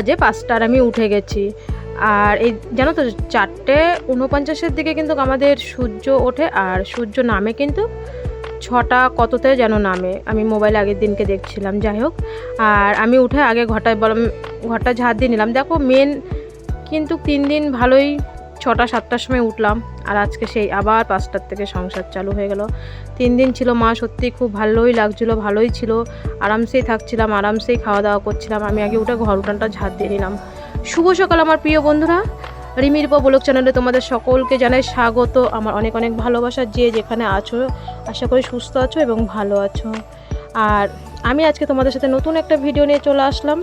বাজে পাঁচটার আমি উঠে গেছি। আর এই জানো তো, চারটে উনপঞ্চাশের দিকে কিন্তু আমাদের সূর্য ওঠে আর সূর্য নামে কিন্তু ছটা কততে যেন নামে। আমি মোবাইল আগের দিনকে দেখছিলাম, যাই হোক। আর আমি উঠে আগে ঘটায় বলাম ঘরটা ঝাড় দিয়ে নিলাম। দেখো মেন কিন্তু তিন দিন ভালোই ছটা, সাতটার সময় উঠলাম আর আজকে সেই আবার পাঁচটার থেকে সংসার চালু হয়ে গেল। তিন দিন ছিল মা, সত্যি খুব ভালোই লাগছিল, ভালোই ছিল। আরামসেই থাকছিলাম, আরামসেই খাওয়া দাওয়া করছিলাম। আমি আগে উঠে ঘর উঠানটা ঝাড় দিয়ে নিলাম। শুভ সকাল আমার প্রিয় বন্ধুরা। রিমির পা ব্লগ চ্যানেলে তোমাদের সকলকে জানাই স্বাগত। আমার অনেক অনেক ভালোবাসা যে যেখানে আছো, আশা করি সুস্থ আছো এবং ভালো আছো। আর আমি আজকে তোমাদের সাথে নতুন একটা ভিডিও নিয়ে চলে আসলাম।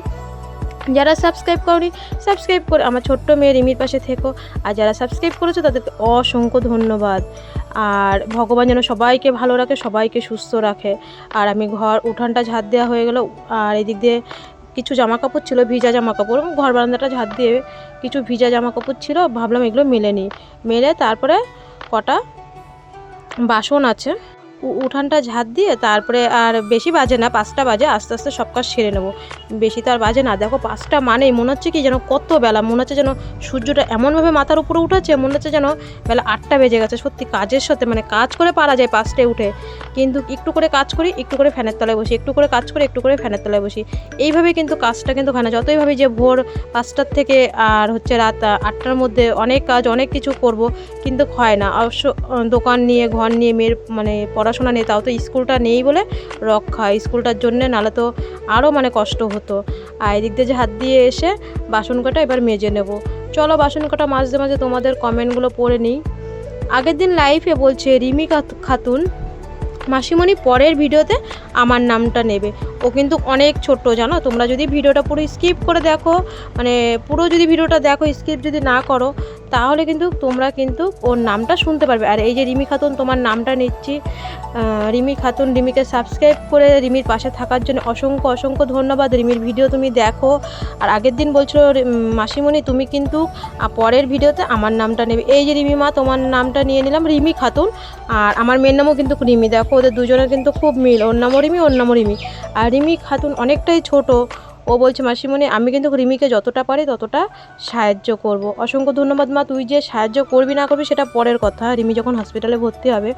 যারা সাবস্ক্রাইব করনি, সাবস্ক্রাইব করে আমার ছোট্ট মেয়ে রিমির পাশে থেকো। আর যারা সাবস্ক্রাইব করেছ তাদেরকে অসংখ্য ধন্যবাদ। আর ভগবান যেন সবাইকে ভালো রাখে, সবাইকে সুস্থ রাখে। আর আমি ঘর, উঠানটা ঝাড় দেওয়া হয়ে গেল। আর এদিক দিয়ে কিছু জামা কাপড় ছিল, ভিজা জামা কাপড় ঘর বারান্দাটা ঝাড় দিয়ে কিছু ভিজা জামা কাপড় ছিল, ভাবলাম এগুলো মেলে নিই। মেলে তারপরে কটা বাসন আছে। উঠানটা ঝাড় দিয়ে তারপরে আর বেশি বাজে না, পাঁচটা বাজে, আস্তে আস্তে সব কাজ সেরে নেব। বেশি তো আর বাজে না, দেখো পাঁচটা মানেই মনে হচ্ছে কি যেন কত বেলা, মনে হচ্ছে যেন সূর্যটা এমনভাবে মাথার উপরে উঠেছে, মনে হচ্ছে যেন বেলা আটটা বেজে গেছে। সত্যি কাজের সাথে মানে কাজ করে পারা যায় পাঁচটায় উঠে, কিন্তু একটু করে কাজ করি, একটু করে ফ্যানের তলায় বসি, একটু করে কাজ করি, একটু করে ফ্যানের তলায় বসি। এইভাবে কিন্তু কাজটা কিন্তু হয় না। যতই ভাবি যে ভোর পাঁচটার থেকে আর হচ্ছে রাত আটটার মধ্যে অনেক কাজ, অনেক কিছু করব, কিন্তু হয় না। অবশ্য দোকান নিয়ে, ঘর নিয়ে, মেয়ের মানে পড়াশোনা নিয়ে তাও তো স্কুলটা নেই বলে রক্ষা। স্কুলটার জন্যে নাহলে তো আরও মানে কষ্ট হতো। আর এদিক দিয়ে যে হাত দিয়ে এসে বাসন কটা এবার মেজে নেব। চলো বাসন কটা মাঝে মাঝে তোমাদের কমেন্টগুলো পড়ে নিই। আগের দিন লাইফে বলছে, রিমি খাত- খাতুন, মাসিমণি পরের ভিডিওতে আমার নামটা নেবে। ও কিন্তু অনেক ছোট, জানো? তোমরা যদি ভিডিওটা পুরো স্কিপ করে দেখো মানে পুরো যদি ভিডিওটা দেখো স্কিপ যদি না করো তাহলে কিন্তু তোমরা কিন্তু ওর নামটা শুনতে পারবে। আর এই যে রিমি খাতুন, তোমার নামটা নিচ্ছি। রিমি খাতুন, রিমিকে সাবস্ক্রাইব করে রিমির পাশে থাকার জন্য অসংখ্য অসংখ্য ধন্যবাদ। রিমির ভিডিও তুমি দেখো। আর আগের দিন বলছিল, রি- মাসিমণি, তুমি কিন্তু পরের ভিডিওতে আমার নামটা নেবে। এই যে রিমি মা, তোমার নামটা নিয়ে নিলাম রিমি খাতুন। আর আমার মেয়ের নামও কিন্তু রিমি। দেখো, ওদের দুজনের কিন্তু খুব মিল। ওর নামও রিমি, ওর নামও রিমি। আর রিমি খাতুন অনেকটাই ছোট। ও বলছে, মাসিমণি, আমি কিন্তু রিমিকে যতটা পারি ততটা সাহায্য করব। অসংখ্য ধন্যবাদ মা, তুই যে সাহায্য করবি না করবি সেটা পরের কথা। রিমি যখন হসপিটালে ভর্তি হবে,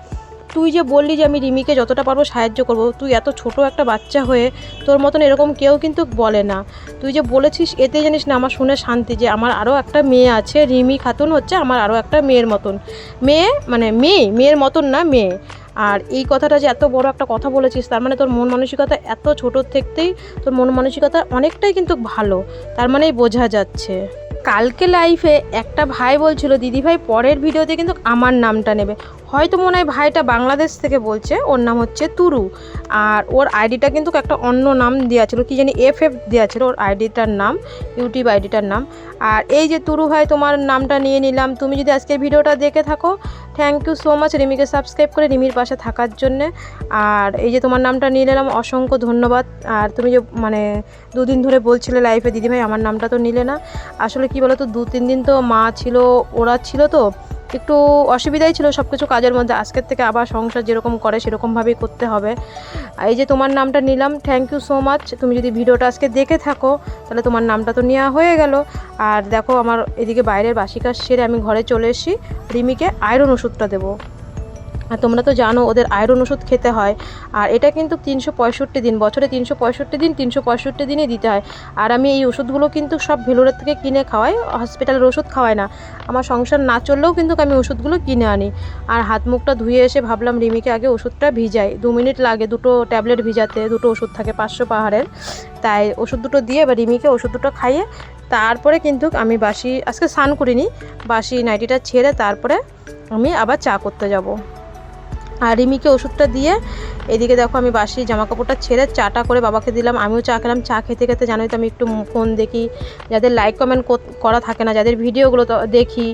তুই যে বললি যে আমি রিমিকে যতটা পারব সাহায্য করব, তুই এত ছোট একটা বাচ্চা হয়ে তোর মতন এরকম কেউ কিন্তু বলে না। তুই যে বলেছিস এতে জানিস না, আমার শুনে শান্তি যে আমার আরও একটা মেয়ে আছে, রিমি খাতুন হচ্ছে আমার আরও একটা মেয়ের মতন। মেয়ে মানে মেয়ে, মেয়ের মতন না মেয়ে। আর এই কথাটা যে এত বড় একটা কথা বলেছিস, তার মানে তোর মন মানসিকতা এত ছোটোর থেকেই তোর মন মানসিকতা অনেকটাই কিন্তু ভালো, তার মানেই বোঝা যাচ্ছে। কালকে লাইফে একটা ভাই বলছিল, দিদিভাই, পরের ভিডিওতে কিন্তু আমার নামটা নেবে। হয়তো মনে হয় ভাইটা বাংলাদেশ থেকে বলছে, ওর নাম হচ্ছে তুরু। আর ওর আইডিটা কিন্তু একটা অন্য নাম দেওয়া ছিল, কি জানি এফ এফ দেওয়া ছিল ওর আইডিটার নাম, ইউটিউব আইডিটার নাম। আর এই যে তুরু ভাই, তোমার নামটা নিয়ে নিলাম। তুমি যদি আজকের ভিডিওটা দেখে থাকো থ্যাংক ইউ সো মাচ রিমিকে সাবস্ক্রাইব করে রিমির পাশে থাকার জন্যে। আর এই যে তোমার নামটা নিয়ে নিলাম, অসংখ্য ধন্যবাদ। আর তুমি যে মানে দুদিন ধরে বলছিলে লাইফে দিদিভাই, আমার নামটা তো নিলে না। আসলে কি বলো তো দু তিন দিন তো মা ছিল, ওরা ছিল তো। একটু অসুবিধাই ছিল সব কিছু কাজের মধ্যে। আজকের থেকে আবার সংসার যেরকম করে সেরকমভাবেই করতে হবে। এই যে তোমার নামটা নিলাম থ্যাংক ইউ সো মাচ তুমি যদি ভিডিওটা আজকে দেখে থাকো, তাহলে তোমার নামটা তো নেওয়া হয়ে গেল। আর দেখো আমার এদিকে বাইরের বাসি কাজ সেরে আমি ঘরে চলে এসেছি। রিমিকে আয়রন ওষুধটা দেবো। আর তোমরা তো জানো ওদের আয়রন ওষুধ খেতে হয়। আর এটা কিন্তু তিনশো পঁয়ষট্টি দিন, বছরে তিনশো পঁয়ষট্টি দিন, তিনশো পঁয়ষট্টি দিনই দিতে হয়। আর আমি এই ওষুধগুলো কিন্তু সব ভেলোরের থেকে কিনে খাওয়াই, হসপিটালের ওষুধ খাওয়াই না। আমার সংসার না চললেও কিন্তু আমি ওষুধগুলো কিনে আনি। আর হাত মুখটা ধুয়ে এসে ভাবলাম রিমিকে আগে ওষুধটা ভিজাই। দু মিনিট লাগে দুটো ট্যাবলেট ভিজাতে, দুটো ওষুধ থাকে পাঁচশো পাহাড়ের। তাই ওষুধ দুটো দিয়ে এবার রিমিকে ওষুধ দুটো খাইয়ে তারপরে কিন্তু আমি বাসি, আজকে স্নান করিনি, বাসি নাইটিটা ছেড়ে তারপরে আমি আবার চা করতে যাব। আর রিমিকে ওষুধটা দিয়ে এদিকে দেখো আমি বাসি জামা কাপড়টা ছেড়ে চাটা করে বাবাকে দিলাম। আমিও চা খেলাম। চা খেতে খেতে জানোই তো আমি একটু ফোন দেখি। যাদের লাইক কমেন্ট করা থাকে না, যাদের ভিডিওগুলো দেখি,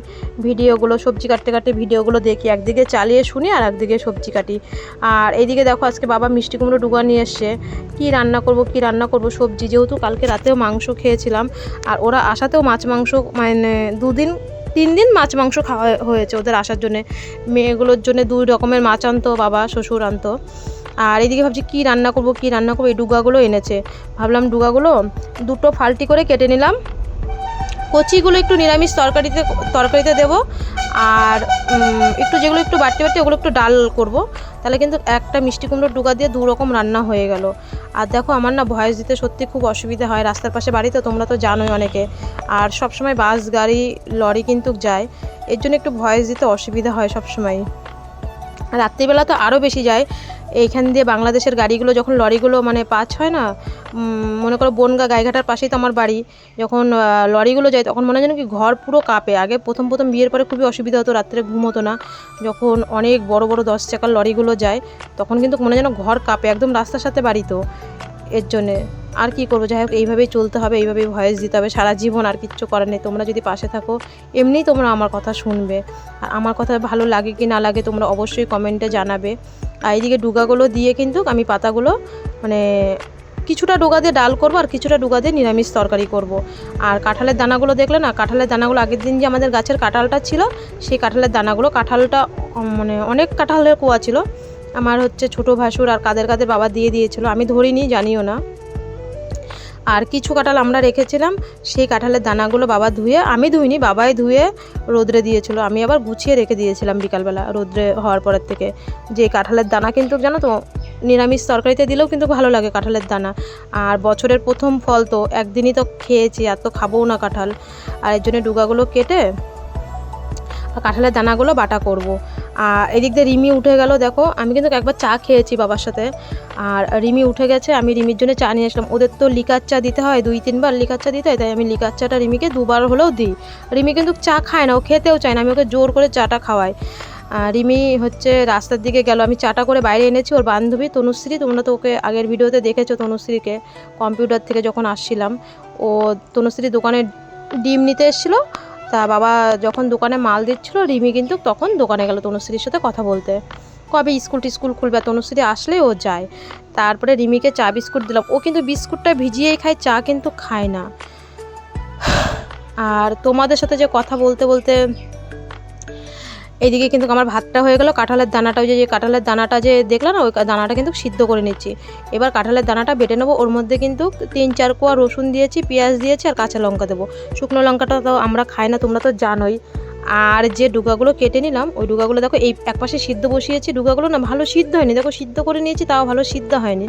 ভিডিওগুলো, সবজি কাটতে কাটতে ভিডিওগুলো দেখি। একদিকে চালিয়ে শুনি আর একদিকে সবজি কাটি। আর এইদিকে দেখো আজকে বাবা মিষ্টি কুমড়ো ডুগা নিয়ে এসছে। কী রান্না করব, কী রান্না করব? সবজি যেহেতু কালকে রাতেও মাংস খেয়েছিলাম। আর ওরা আসাতেও মাছ মাংস মানে দুদিন তিন দিন মাছ, মাংস খাওয়া হয়েছে ওদের আসার জন্যে। মেয়েগুলোর জন্য দুই রকমের মাছ আনতো, বাবা, শ্বশুর আনতো। আর এদিকে ভাবছি কী রান্না করব, কী রান্না করব, এই ডুগাগুলো এনেছে। ভাবলাম ডুগাগুলো দুটো ফাল্টি করে কেটে নিলাম। কচিগুলো একটু নিরামিষ তরকারিতে তরকারিতে দেবো। আর একটু যেগুলো একটু বাড়তে বাড়তে, ওগুলো একটু ডাল করব। তাহলে কিন্তু একটা মিষ্টি কুমড়োর ডুগা দিয়ে দু রকম রান্না হয়ে গেল। আর দেখো, আমার না ভয়েস দিতে সত্যি খুব অসুবিধা হয়। রাস্তার পাশে বাড়ি তো, তোমরা তো জানোই অনেকে। আর সব সময় বাস, গাড়ি, লরি কিন্তু যায়। এর জন্য একটু ভয়েস দিতে অসুবিধা হয় সব সময় রাত্রিবেলা তো আরও বেশি যায়। এইখান দিয়ে বাংলাদেশের গাড়িগুলো, যখন লরিগুলো মানে পাচ হয় না মনে করো বনগা গাইঘাটার পাশেই তো আমার বাড়ি, যখন লরিগুলো যায় তখন মনে হয় যেন কি ঘর পুরো কাঁপে। আগে প্রথম প্রথম বিয়ের পরে খুবই অসুবিধা হতো, রাত্রে ঘুম হতো না। যখন অনেক বড় বড় দশ চাকার লরিগুলো যায়, তখন কিন্তু মনে যেন ঘর কাঁপে, একদম রাস্তার সাথে বাড়ি তো। এর জন্যে। আর কি করব? যাই হোক, এইভাবেই চলতে হবে, এইভাবেই ভয়েস দিতে হবে। সারা জীবন আর কিচ্ছু করার নেই। তোমরা যদি পাশে থাকো, এমনিই তোমরা আমার কথা শুনবে। আর আমার কথা ভালো লাগে কি না লাগে তোমরা অবশ্যই কমেন্টে জানাবে। আর এইদিকে ডুগাগুলো দিয়ে কিন্তু আমি পাতাগুলো মানে কিছুটা ডুগা দিয়ে ডাল করব আর কিছুটা ডুগা দিয়ে নিরামিষ তরকারি করব। আর কাঁঠালের দানাগুলো দেখলে না, কাঁঠালের দানাগুলো আগের দিন যে আমাদের গাছের কাঁঠালটা ছিল, সেই কাঁঠালের দানাগুলো, কাঁঠালটা মানে অনেক কাঁঠালের কুয়া ছিল। আমার হচ্ছে ছোটো ভাসুর আর কাদের কাদের বাবা দিয়ে দিয়েছিল। আমি ধরিনি, জানিও না। আর কিছু কাঁঠাল আমরা রেখেছিলাম, সেই কাঁঠালের দানাগুলো বাবা ধুয়ে, আমি ধুইনি, বাবাই ধুয়ে রোদ্রে দিয়েছিল। আমি আবার গুছিয়ে রেখে দিয়েছিলাম বিকালবেলা রোদ্রে হওয়ার পরের থেকে। যে কাঁঠালের দানা কিন্তু জানো তো, নিরামিষ তরকারিতে দিলেও কিন্তু ভালো লাগে কাঁঠালের দানা। আর বছরের প্রথম ফল তো একদিনই তো খেয়েছি, আর তো খাবোও না কাঁঠাল। আর এর জন্য ডুগাগুলো কেটে কাঁঠালের দানাগুলো বাটা করব। আর এদিক দিয়ে রিমি উঠে গেল, দেখো, আমি কিন্তু একবার চা খেয়েছি বাবার সাথে। আর রিমি উঠে গেছে, আমি রিমির জন্য চা নিয়ে আসলাম। ওদের তো লিকার চা দিতে হয়, দুই, তিনবার লিকার চা দিতে হয়, তাই আমি লিকার চাটা রিমিকে দুবার হলেও দিই। রিমি কিন্তু চা খায় না, ও খেতেও চায় না, আমি ওকে জোর করে চাটা খাওয়াই। আর রিমি হচ্ছে রাস্তার দিকে গেল, আমি চাটা করে বাইরে এনেছি, ওর বান্ধবী তনুশ্রী, তোমরা তো ওকে আগের ভিডিওতে দেখেছ তনুশ্রীকে, কম্পিউটার থেকে যখন আসছিলাম। ও তনুশ্রী দোকানে ডিম নিতে এসেছিল তা বাবা যখন দোকানে মাল দিচ্ছিল, রিমি কিন্তু তখন দোকানে গেল তনুশ্রীর সাথে কথা বলতে। কবে স্কুল টিস্কুল খুলবে? তনুশ্রী আসলে ও যায়। তারপরে রিমিকে চা বিস্কুট দিলাম। ও কিন্তু বিস্কুটটা ভিজিয়েই খায়, চা কিন্তু খায় না। আর তোমাদের সাথে যে কথা বলতে বলতে এইদিকে কিন্তু আমার ভাতটা হয়ে গেল, কাঁঠালের দানাটা ওই যে কাঁঠালের দানাটা যে দেখলাম ওই দানাটা কিন্তু সিদ্ধ করে নিচ্ছি। এবার কাঁঠালের দানাটা বেটে নেব, ওর মধ্যে কিন্তু তিন চার কোয়া রসুন দিয়েছি, পেঁয়াজ দিয়েছি আর কাঁচা লঙ্কা দেবো। শুকনো লঙ্কাটা তো আমরা খাই না, তোমরা তো জানোই। আর যে ডুগাগুলো কেটে নিলাম, ওই ডুগাগুলো দেখো, এই একপাশে সিদ্ধ বসিয়েছি, ডুগাগুলো না ভালো সিদ্ধ হয়নি। দেখো সিদ্ধ করে নিয়েছি, তাও ভালো সিদ্ধ হয়নি।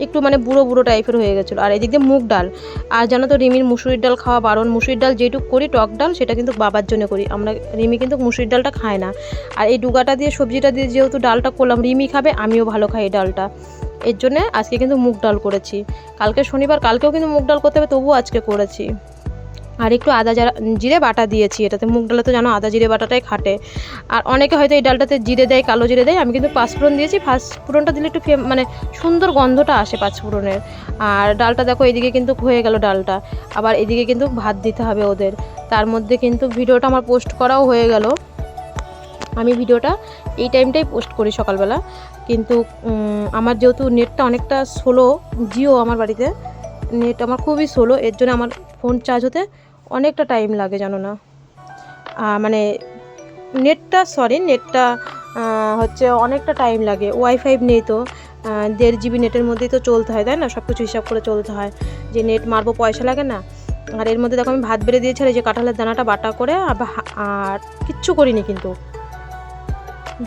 একটু মানে বুড়ো বুড়ো টাইপের হয়ে গেছিল। আর এদিক দিয়ে মুগ ডাল। আর জানো তো রিমির মুসুরির ডাল খাওয়া বারণ। মুসুরির ডাল যেটুকু করি, টক ডাল, সেটা কিন্তু বাবার জন্য করি। আমরা, রিমি কিন্তু মুসুরির ডালটা খায় না। আর এই ডুগাটা দিয়ে, সবজিটা দিয়ে যেহেতু ডালটা করলাম, রিমি খাবে, আমিও ভালো খাই ডালটা। এর জন্যে আজকে কিন্তু মুগ ডাল করেছি। কালকে শনিবার, কালকেও কিন্তু মুগ ডাল করতে হবে, তবুও আজকে করেছি। আর একটু আদা জারা বাটা দিয়েছি, এটাতে মুগ ডালে তো জানো আদা জিরে বাটাটাই খাটে। আর অনেকে হয়তো এই ডালটাতে জিরে দেয়, কালো জিরে দেয়, আমি কিন্তু পাঁচফোড়ন দিয়েছি, পাঁচফোড়নটা দিলে একটু মানে সুন্দর গন্ধটা আসে পাঁচফোড়নের। আর ডালটা দেখো, এদিকে কিন্তু হয়ে গেল ডালটা। আবার এদিকে কিন্তু ভাত দিতে হবে ওদের। তার মধ্যে কিন্তু ভিডিওটা আমার পোস্ট করাও হয়ে গেল। আমি ভিডিওটা এই টাইমটাই পোস্ট করি সকালবেলা। কিন্তু আমার যেহেতু নেটটা অনেকটা স্লো জিও আমার বাড়িতে। নেট আমার খুবই স্লো এর জন্য আমার ফোন চার্জ হতে অনেকটা টাইম লাগে, জানো না? মানে নেটটা সরি নেটটা হচ্ছে অনেকটা টাইম লাগে। ওয়াইফাই নেই তো। দেড় জিবি নেটের মধ্যেই তো চলতে হয়, তাই না? সব কিছু হিসাব করে চলতে হয়। যে নেট মারবো, পয়সা লাগে না। আর এর মধ্যে দেখো আমি ভাত বেড়ে দিয়েছি যে কাঁঠালের দানাটা বাটা করে আর কিচ্ছু করিনি কিন্তু।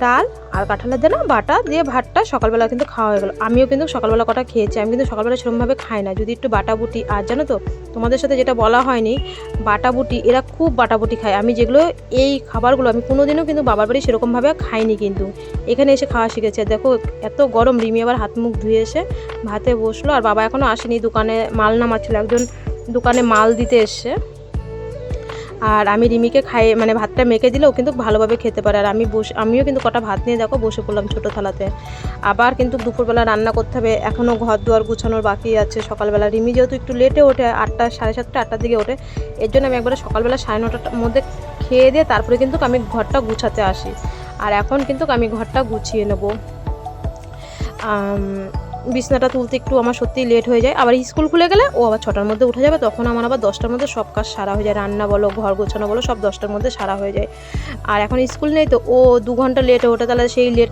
ডাল আর কাঁঠালের দানা, বাটা দিয়ে ভাতটা সকালবেলা কিন্তু খাওয়া হয়ে গেলো। আমিও কিন্তু সকালবেলা কটা খেয়েছি, আমি কিন্তু সকালবেলা সেরকমভাবে খাই না। যদি একটু বাটাবুটি, আর জানো তো, তোমাদের সাথে যেটা বলা হয়নি, বাটাবুটি, এরা খুব বাটাবুটি খায়। আমি যেগুলো, এই খাবারগুলো আমি কোনোদিনও কিন্তু বাবার বাড়ি সেরকমভাবে খাইনি কিন্তু। এখানে এসে খাওয়া শিখেছে। দেখো, এত গরম, রিমি আবার হাত মুখ ধুয়ে এসে ভাতে বসল। আর বাবা এখনও আসেনি, দোকানে মাল নামাচ্ছিল। একজন দোকানে মাল দিতে এসছে। আর আমি রিমিকে খাইয়ে মানে ভাতটা মেখে দিলেও কিন্তু ভালোভাবে খেতে পারে। আর আমি বসে আমিও কিন্তু কটা ভাত নিয়ে দেখো বসে পড়লাম ছোটো থালাতে। আবার কিন্তু দুপুরবেলা রান্না করতে হবে। এখনও ঘর দুয়ার গুছানোর বাকি আছে সকালবেলা। রিমি যেহেতু একটু লেটে ওঠে, আটটা, সাড়ে সাতটা, আটটার দিকে ওঠে। এর জন্য আমি একবারে সকালবেলা সাড়ে নটার মধ্যে খেয়ে দিয়ে তারপরে কিন্তু আমি ঘরটা গুছাতে আসি। আর এখন কিন্তু আমি ঘরটা গুছিয়ে নেব। বিছনাটা তুলতে একটু আমার সত্যিই লেট হয়ে যায়। আবার স্কুল খুলে গেলে ও আবার ছটার মধ্যে উঠে যাবে, তখন আমার আবার দশটার মধ্যে সব কাজ সারা হয়ে যায়। রান্না বলো, ঘর গোছানো বলো, সব দশটার মধ্যে সারা হয়ে যায়। আর এখন স্কুল নেই তো, ও দু ঘণ্টা লেটে ওঠে, তাহলে সেই লেট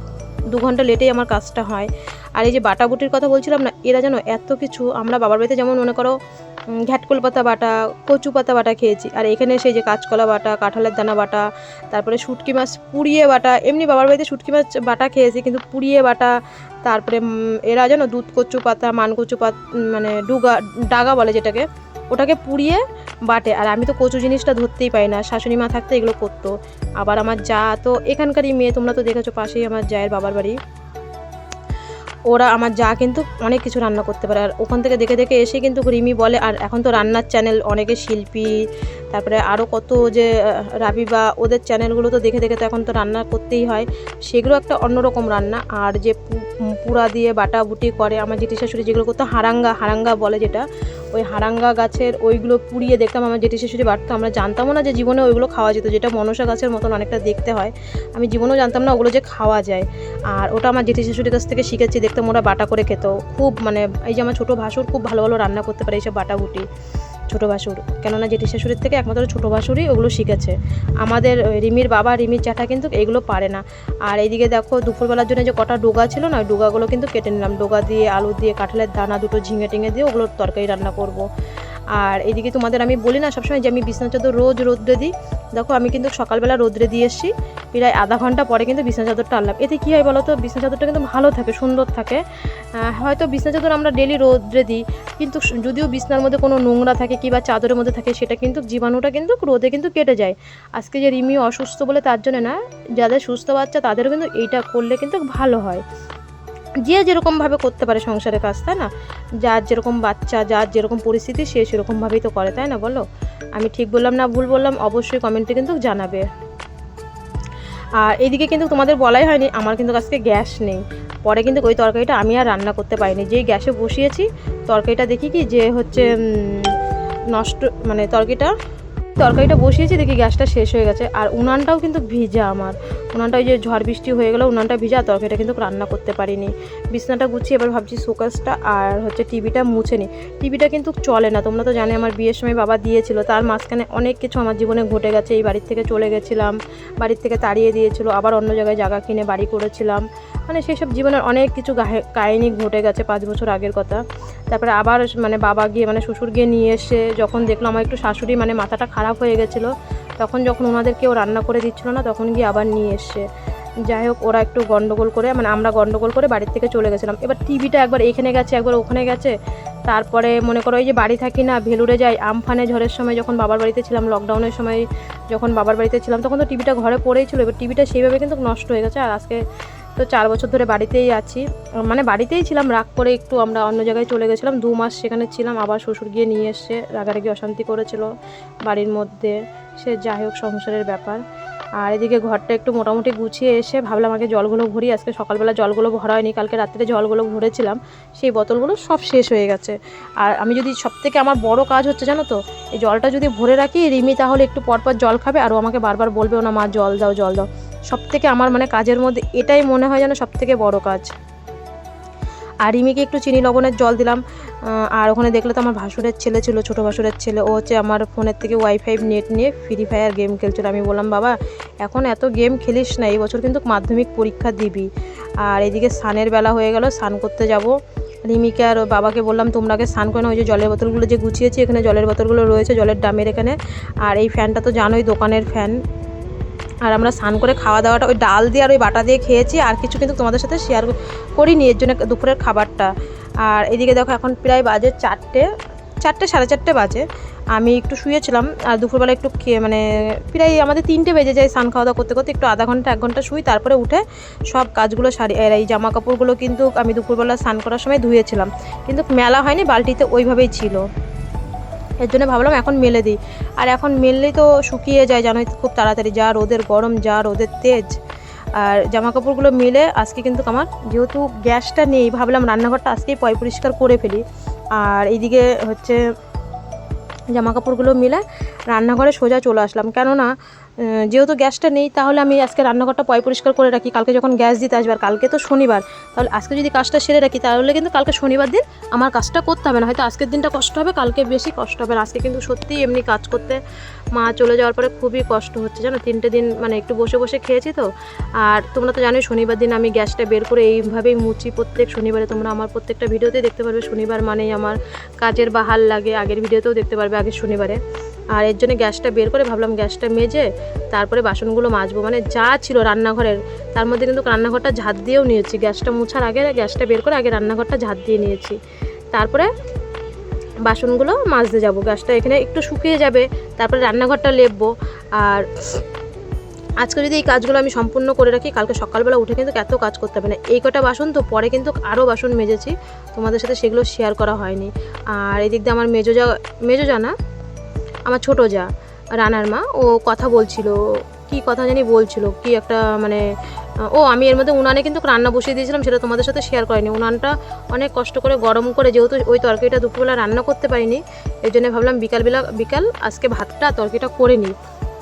দু ঘণ্টা লেটেই আমার কাজটা হয়। আর এই যে বাটাবুটির কথা বলছিলাম না, এরা যেন এত কিছু, আমরা বাবার বাড়িতে যেমন মনে করো ঘ্যাটকল পাতা বাটা, কচু পাতা বাটা খেয়েছি। আর এখানে সেই যে কাঁচকলা বাটা, কাঁঠালের দানা বাটা, তারপরে শুটকি মাছ, পুড়িয়ে বাটা, এমনি বাবার বাড়িতে শুটকি মাছ বাটা খেয়েছি, কিন্তু পুড়িয়ে বাটা, তারপরে এরা জানো, দুধ কচু পাতা, মান কচু পাত মানে ডুগা, ডাগা বলে যেটাকে, ওটাকে পুড়িয়ে বাটে। আর আমি তো কচু জিনিসটা ধরতেই পাই না, শাশুড়ি মা থাকতে এগুলো করতো। আবার আমার যা, তো এখানকারই মেয়ে, তোমরা তো দেখেছ পাশেই আমার জায়ের বাবার বাড়ি। ওরা আমার যা কিন্তু অনেক কিছু রান্না করতে পারে। আর ওখান থেকে দেখে দেখে এসে কিন্তু রিমি বলে, আর এখন তো রান্নার চ্যানেল অনেকে শিল্পী, তারপরে আরও কত যে রাবি বা ওদের চ্যানেলগুলো তো দেখে দেখে তো এখন তো রান্না করতেই হয়। সেগুলো একটা অন্যরকম রান্না। আর যে পুরা দিয়ে বাটা বুটি করে, আমার জেঠি শাশুড়ি যেগুলো করতো, হারাঙ্গা হারাঙ্গা বলে যেটা, ওই হারাঙ্গা গাছের ওইগুলো পুড়িয়ে দেখতাম আমার জেঠি শাশুড়ি বাটতো আমরা জানতামও না যে জীবনে ওইগুলো খাওয়া যেত, যেটা মনসা গাছের মতন অনেকটা দেখতে হয়। আমি জীবনেও জানতাম না ওগুলো যে খাওয়া যায়। আর ওটা আমার জেঠি শাশুড়ির কাছ থেকে শিখেছি দেখতাম ওরা বাটা করে খেত। খুব মানে এই যে আমার ছোটো ভাসুর খুব ভালো ভালো রান্না করতে পারে এইসব বাটা বুটি ছোটো ভাসুর। কেননা জেঠি শাশুড়ির থেকে একমাত্র ছোটো ভাসুরই ওগুলো শিখেছে। আমাদের রিমির বাবা, রিমির চাটা কিন্তু এগুলো পারে না। আর এইদিকে দেখো দুপুরবেলার জন্য যে কটা ডোগা ছিল না, ওই ডোগাগুলো কিন্তু কেটে নিলাম। ডোগা দিয়ে, আলু দিয়ে, কাঁঠালের দানা দুটো ঝিঙে টিঙে দিয়ে ওগুলোর তরকারি রান্না করব। আর এদিকে তোমাদের আমি বলি না সবসময় যে আমি বিছনা চাদর রোজ রোদ্রে দিই। দেখো, আমি কিন্তু সকালবেলা রোদ্রে দিয়ে এসেছি। প্রায় আধা ঘণ্টা পরে কিন্তু বিছনা চাদরটা আনলাম। এতে কী হয় বলো তো বিছনা চাদরটা কিন্তু ভালো থাকে, সুন্দর থাকে। হয়তো বিছনা চাদর আমরা ডেলি রোদ্রে দিই, কিন্তু যদিও বিছনার মধ্যে কোনো নোংরা থাকে কিংবা চাদরের মধ্যে থাকে, সেটা কিন্তু জীবাণুটা কিন্তু রোদে কিন্তু কেটে যায়। আজকে যে রিমি অসুস্থ বলে তার জন্য না, যাদের সুস্থ বাচ্চা তাদেরও কিন্তু এইটা করলে কিন্তু ভালো হয়। যে যেরকমভাবে করতে পারে সংসারের কাজ, তাই না? যার যেরকম বাচ্চা, যার যেরকম পরিস্থিতি, সে সেরকমভাবেই তো করে, তাই না বলো? আমি ঠিক বললাম না ভুল বললাম, অবশ্যই কমেন্টে কিন্তু জানাবে। আর এইদিকে কিন্তু তোমাদের বলাই হয়নি, আমার কিন্তু আজকে গ্যাস নেই। পরে কিন্তু ওই তরকারিটা আমি আর রান্না করতে পারিনি। যেই গ্যাসে বসিয়েছি, তরকারিটা দেখি কি যে হচ্ছে নষ্ট মানে তরকারিটা তরকারিটা বসিয়েছি, দেখি গ্যাসটা শেষ হয়ে গেছে। আর উনানটাও কিন্তু ভিজা আমার। উনানটা ওই যে ঝড় বৃষ্টি হয়ে গেলো উনানটা ভিজা তরকারিটা কিন্তু রান্না করতে পারিনি। বিছনাটা গুছিয়ে এবার ভাবছি শোকাসটা আর হচ্ছে টিভিটা মুছে নি। টিভিটা কিন্তু চলে না, তোমরা তো জানে আমার বিয়ের সময় বাবা দিয়েছিল। তার মাঝখানে অনেক কিছু আমার জীবনে ঘটে গেছে। এই বাড়ির থেকে চলে গেছিলাম, বাড়ির থেকে তাড়িয়ে দিয়েছিল, আবার অন্য জায়গায় জায়গা কিনে বাড়ি করেছিলাম। মানে সেসব জীবনের অনেক কিছু কাহিনী ঘটে গেছে পাঁচ বছর আগের কথা। তারপরে আবার মানে বাবা গিয়ে মানে শ্বশুর গিয়ে নিয়ে এসে যখন দেখলাম আমার একটু শাশুড়ি মানে মাথাটা খারাপ হয়ে গেছিল, তখন যখন ওনাদের কেউ রান্না করে দিচ্ছিল না, তখন গিয়ে আবার নিয়ে এসে যাই হোক, ওরা একটু গন্ডগোল করে মানে আমরা গন্ডগোল করে বাড়ির থেকে চলে গেছিলাম। এবার টিভিটা একবার এখানে গেছে, একবার ওখানে গেছে। তারপরে মনে করো ওই যে বাড়ি থাকি না ভেলুরে যাই, আমফানে ঝড়ের সময় যখন বাবার বাড়িতে ছিলাম লকডাউনের সময় যখন বাবার বাড়িতে ছিলাম, তখন তো টিভিটা ঘরে পড়েই ছিল। এবার টিভিটা সেইভাবে কিন্তু নষ্ট হয়ে গেছে। আর আজকে তো চার বছর ধরে বাড়িতেই আছি। মানে বাড়িতেই ছিলাম, রাগ করে একটু আমরা অন্য জায়গায় চলে গেছিলাম। দু মাস সেখানে ছিলাম, আবার শ্বশুর গিয়ে নিয়ে এসছে রাগারাগি, অশান্তি করেছিল বাড়ির মধ্যে। সে যাই হোক সংসারের ব্যাপার। আর এদিকে ঘরটা একটু মোটামুটি গুছিয়ে এসে ভাবলাম আগে জলগুলো ভরি, আজকে সকালবেলা জলগুলো ভরা হয়নি, কালকে রাত্রে জলগুলো ভরেছিলাম, সেই বোতলগুলো সব শেষ হয়ে গেছে। আর আমি যদি সব থেকে আমার বড় কাজ হচ্ছে জানো তো, এই জলটা যদি ভরে রাখি, রিমি তাহলে একটু পরপর জল খাবে, আর আমাকে বারবার বলবে না মা, জল দাও জল দাও। সব থেকে আমার মানে কাজের মধ্যে এটাই মনে হয় যেন সব থেকে বড় কাজ। আর রিমিকে একটু চিনি লবণের জল দিলাম আর ওখানে দেখলে তো আমার ভাসুরের ছেলে ছিল, ছোটো ভাসুরের ছেলে। ও হচ্ছে আমার ফোনের থেকে ওয়াইফাই নেট নিয়ে ফ্রি ফায়ার গেম খেলছিল। আমি বললাম, বাবা, এখন এত গেম খেলিস না, এই বছর কিন্তু মাধ্যমিক পরীক্ষা দিবি। আর এদিকে স্নানের বেলা হয়ে গেল, স্নান করতে যাব। রিমিকে আর বাবাকে বললাম, তোমরা আগে স্নান করে ওই যে জলের বোতলগুলো যে গুছিয়েছি, এখানে জলের বোতলগুলো রয়েছে, জলের ডামের এখানে। আর এই ফ্যানটা তো জানোই দোকানের ফ্যান। আর আমরা স্নান করে খাওয়া দাওয়াটা, ওই ডাল দিয়ে আর ওই বাটা দিয়ে খেয়েছি। আর কিছু কিন্তু তোমাদের সাথে শেয়ার করিনি, এর জন্য দুপুরের খাবারটা। আর এদিকে দেখো এখন প্রায় বাজে চারটে চারটে, সাড়ে চারটে বাজে। আমি একটু শুয়েছিলাম, আর দুপুরবেলা একটু খেয়ে মানে প্রায় আমাদের তিনটে বেজে যায় স্নান খাওয়া দাওয়া করতে করতে। একটু আধা ঘণ্টা, এক ঘণ্টা শুই, তারপরে উঠে সব কাজগুলো সারি আর এই জামা কাপড়গুলো কিন্তু আমি দুপুরবেলা স্নান করার সময় ধুয়েছিলাম। কিন্তু মেলা হয়নি, বালতিতে ওইভাবেই ছিল। এর জন্য ভাবলাম এখন মেলে দিই। আর এখন মেললেই তো শুকিয়ে যায়, জানোই খুব তাড়াতাড়ি। যা রোদের গরম, যা রোদের তেজ। আর জামা কাপড়গুলো মেলে আজকে কিন্তু আমার, যেহেতু গ্যাসটা নেই, ভাবলাম রান্নাঘরটা আজকেই পয় পরিষ্কার করে ফেলি। আর এইদিকে হচ্ছে জামা কাপড়গুলো মিলে রান্নাঘরে সোজা চলে আসলাম। কেননা যেহেতু গ্যাসটা নেই, তাহলে আমি আজকে রান্নাঘরটা পয় পরিষ্কার করে রাখি। কালকে যখন গ্যাস দিতে আসবে, আর কালকে তো শনিবার, তাহলে আজকে যদি কাজটা সেরে রাখি, তাহলে কিন্তু কালকে শনিবার দিন আমার কাজটা করতে হবে। না, হয়তো আজকের দিনটা কষ্ট হবে, কালকে বেশি কষ্ট হবে। না, আজকে কিন্তু সত্যিই এমনি কাজ করতে মা চলে যাওয়ার পরে খুবই কষ্ট হচ্ছে, জানো? তিনটে দিন মানে একটু বসে বসে খেয়েছি তো। আর তোমরা তো জানোই শনিবার দিন আমি গ্যাসটা বের করে এইভাবেই মুছি। প্রত্যেক শনিবারে তোমরা আমার প্রত্যেকটা ভিডিওতেই দেখতে পারবে, শনিবার মানেই আমার কাজের বাহাল লাগে, আগের ভিডিওতেও দেখতে পারবে আগের শনিবারে। আর এর জন্য গ্যাসটা বের করে ভাবলাম গ্যাসটা মেজে তারপরে বাসনগুলো মাজবো। মানে যা ছিল রান্নাঘরের, তার মধ্যে কিন্তু রান্নাঘরটা ঝাঁত দিয়েও নিয়েছি। গ্যাসটা মুছার আগে, গ্যাসটা বের করে আগে রান্নাঘরটা ঝাঁত দিয়ে নিয়েছি। তারপরে বাসনগুলো মাজতে যাব। গ্যাসটা এখানে একটু শুকিয়ে যাবে, তারপরে রান্নাঘরটা লেপবো। আর আজকে যদি এই কাজগুলো আমি সম্পূর্ণ করে রাখি, কালকে সকালবেলা উঠে কিন্তু এত কাজ করতে হবে না। এই কটা বাসন তো পরে কিন্তু আরও বাসন মেজেছি, তোমাদের সাথে সেগুলো শেয়ার করা হয়নি। আর এদিক দিয়ে আমার মেজো যা মেজো জানা আমার ছোটো যা, রানার মা, ও কথা বলছিল, কি কথা জানি বলছিল, কি একটা মানে ও, আমি এর মধ্যে উনানে কিন্তু রান্না বসিয়ে দিয়েছিলাম, সেটা তোমাদের সাথে শেয়ার করিনি। উনানটা অনেক কষ্ট করে গরম করে যেহেতু ওই তরকারিটা দুপুরবেলা রান্না করতে পারিনি, এই জন্য ভাবলাম বিকালবেলা, বিকাল, আজকে ভাতটা, তরকারিটা করে নিই।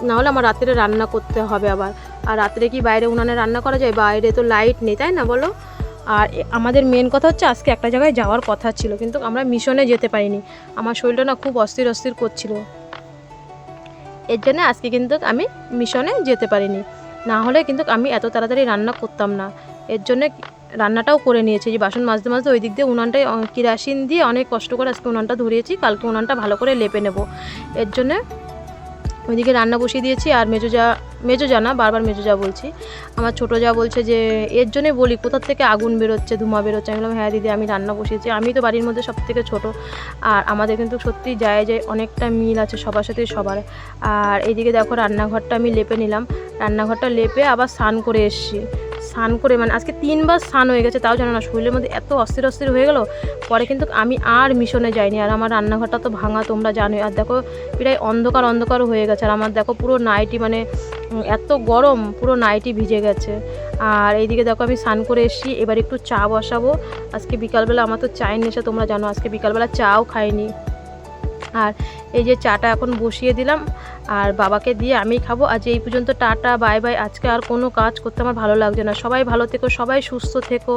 নাহলে আমার রাত্রে রান্না করতে হবে আবার। আর রাত্রে কি বাইরে উনানে রান্না করা যায়? বাইরে তো লাইট নেই, তাই না বলো? আর আমাদের মেন কথা হচ্ছে আজকে একটা জায়গায় যাওয়ার কথা ছিল, কিন্তু আমরা মিশনে যেতে পারিনি। আমার শরীরটা না খুব অস্থির অস্থির করছিল। এর জন্য আজকে কিন্তু আমি মিশনে যেতে পারিনি। না হলে কিন্তু আমি এত তাড়াতাড়ি রান্না করতাম না। এর জন্যে রান্নাটাও করে নিয়েছি। যে বাসন মাঝতে মাঝতে ওই দিক দিয়ে উনানটাই কিরাসিন দিয়ে অনেক কষ্ট করে আজকে উনানটা ধরিয়েছি কালকে উনানটা ভালো করে লেপে নেব। এর জন্যে ওইদিকে রান্না বসিয়ে দিয়েছি। আর মেজো যা মেজো যা না বারবার মেজো যা বলছি। আমার ছোটো যা বলছে যে, এর জন্যই বলি, কোথার থেকে আগুন বেরোচ্ছে ধোঁয়া বেরোচ্ছে? আমি বললাম হ্যাঁ দিদি, আমি রান্না বসিয়েছি। আমি তো বাড়ির মধ্যে সব থেকে ছোটো, আর আমাদের কিন্তু সত্যি যায় যায় অনেকটা মিল আছে সবার সাথে, সবার। আর এইদিকে দেখো, রান্নাঘরটা আমি লেপে নিলাম। রান্নাঘরটা লেপে আবার স্নান করে এসছি। স্নান করে মানে আজকে তিনবার স্নান হয়ে গেছে, তাও জানো না, শরীরের মধ্যে এত অস্থির অস্থির হয়ে গেল। পরে কিন্তু আমি আর মিশনে যাইনি, আর আমার রান্নাঘরটা তো ভাঙা, তোমরা জানোই। আর দেখো, প্রায় অন্ধকার অন্ধকার হয়ে গেছে। আর আমার দেখো, পুরো নাইটি মানে এত গরম, পুরো নাইটি ভিজে গেছে। আর এইদিকে দেখো আমি স্নান করে এসেছি, এবার একটু চা বসাবো। আজকে বিকালবেলা আমার তো চায়ের নেশা, তোমরা জানো, আজকে বিকালবেলা চাও খাইনি। আর এই যে চাটা এখন বসিয়ে দিলাম, আর বাবাকে দিয়ে আমি খাব। আজ এই পর্যন্ত টাটা বাই বাই আজকে আর কোনো কাজ করতে আমার ভালো লাগছে না। সবাই ভালো থেকো, সবাই সুস্থ থেকো।